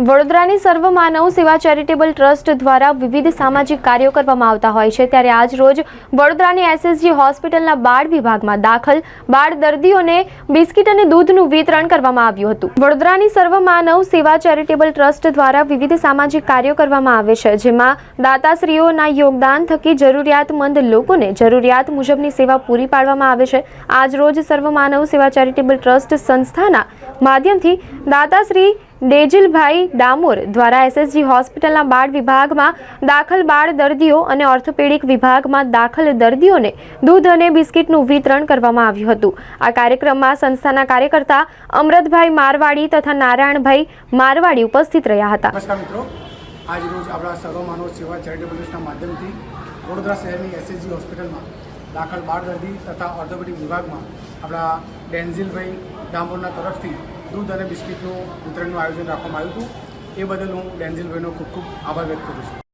વડોદરાની સર્વમાનવ સેવા charitable trust દ્વારા વિવિધ સામાજિક કાર્યો કરવામાં આવતા હોય છે. ત્યારે આજ રોજ વડોદરાની એસએસજી હોસ્પિટલના બાળ વિભાગમાં દાખલ બાળ દર્દીઓને બિસ્કિટ અને દૂધનું વિતરણ કરવામાં આવ્યું હતું. વડોદરાની સર્વમાનવ સેવા ચેરિટેબલ ટ્રસ્ટ દ્વારા વિવિધ સામાજિક કાર્યો કરવામાં આવે છે, જેમાં દાતાશ્રીઓના યોગદાન થકી જરૂરિયાતમંદ લોકોને જરૂરિયાત મુજબની સેવા પૂરી પાડવામાં આવે છે. આજ રોજ સર્વમાનવ સેવા ચેરિટેબલ ટ્રસ્ટ સંસ્થાના માધ્યમથી દાતાશ્રી ડેજિલભાઈ ડામોર દ્વારા એસએસજી હોસ્પિટલના બાળ વિભાગમાં દાખલ બાળ દર્દીઓ અને ઓર્થોપેડિક વિભાગમાં દાખલ દર્દીઓને દૂધ અને બિસ્કિટનું વિતરણ કરવામાં આવ્યું હતું. આ કાર્યક્રમમાં સંસ્થાના કાર્યકર્તા અમરતભાઈ મારવાડી તથા નારાયણભાઈ મારવાડી ઉપસ્થિત રહ્યા હતા. વડોદરા શહેરની એસએસજી હોસ્પિટલમાં દાખલ બાળ દર્દી તથા ઓર્થોપેડિક વિભાગમાં આપણા ડેન્ઝિલભાઈ ડામોરના તરફથી દૂધ અને બિસ્કિટનું વિતરણનું આયોજન રાખવામાં આવ્યું હતું. એ બદલ હું ડેન્ઝિલભાઈનો ખૂબ ખૂબ આભાર વ્યક્ત કરું છું.